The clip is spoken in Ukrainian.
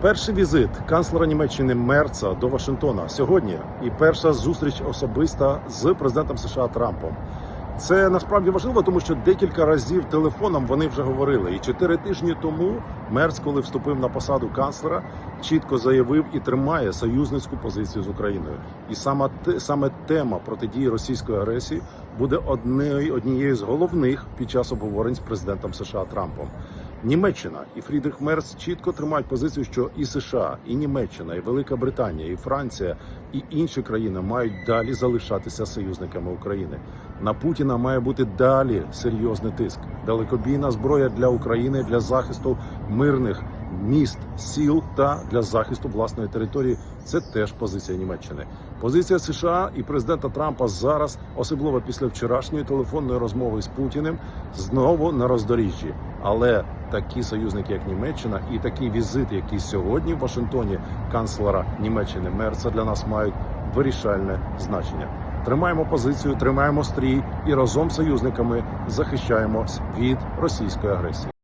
Перший візит канцлера Німеччини Мерца до Вашингтона сьогодні і перша зустріч особиста з президентом США Трампом. Це насправді важливо, тому що декілька разів телефоном вони вже говорили. І чотири тижні тому Мерц, коли вступив на посаду канцлера, чітко заявив і тримає союзницьку позицію з Україною. І саме те саме тема протидії російської агресії буде однією однією з головних під час обговорень з президентом США Трампом. Німеччина і Фрідрих Мерц чітко тримають позицію, що і США, і Німеччина, і Велика Британія, і Франція, і інші країни мають далі залишатися союзниками України. На Путіна має бути далі серйозний тиск. Далекобійна зброя для України для захисту мирних міст, сіл та для захисту власної території. Це теж позиція Німеччини. Позиція США і президента Трампа зараз, особливо після вчорашньої телефонної розмови з Путіним, знову на роздоріжжі. Але такі союзники, як Німеччина, і такі візити, які сьогодні в Вашингтоні канцлера Німеччини Мерца для нас мають вирішальне значення. Тримаємо позицію, тримаємо стрій і разом з союзниками захищаємось від російської агресії.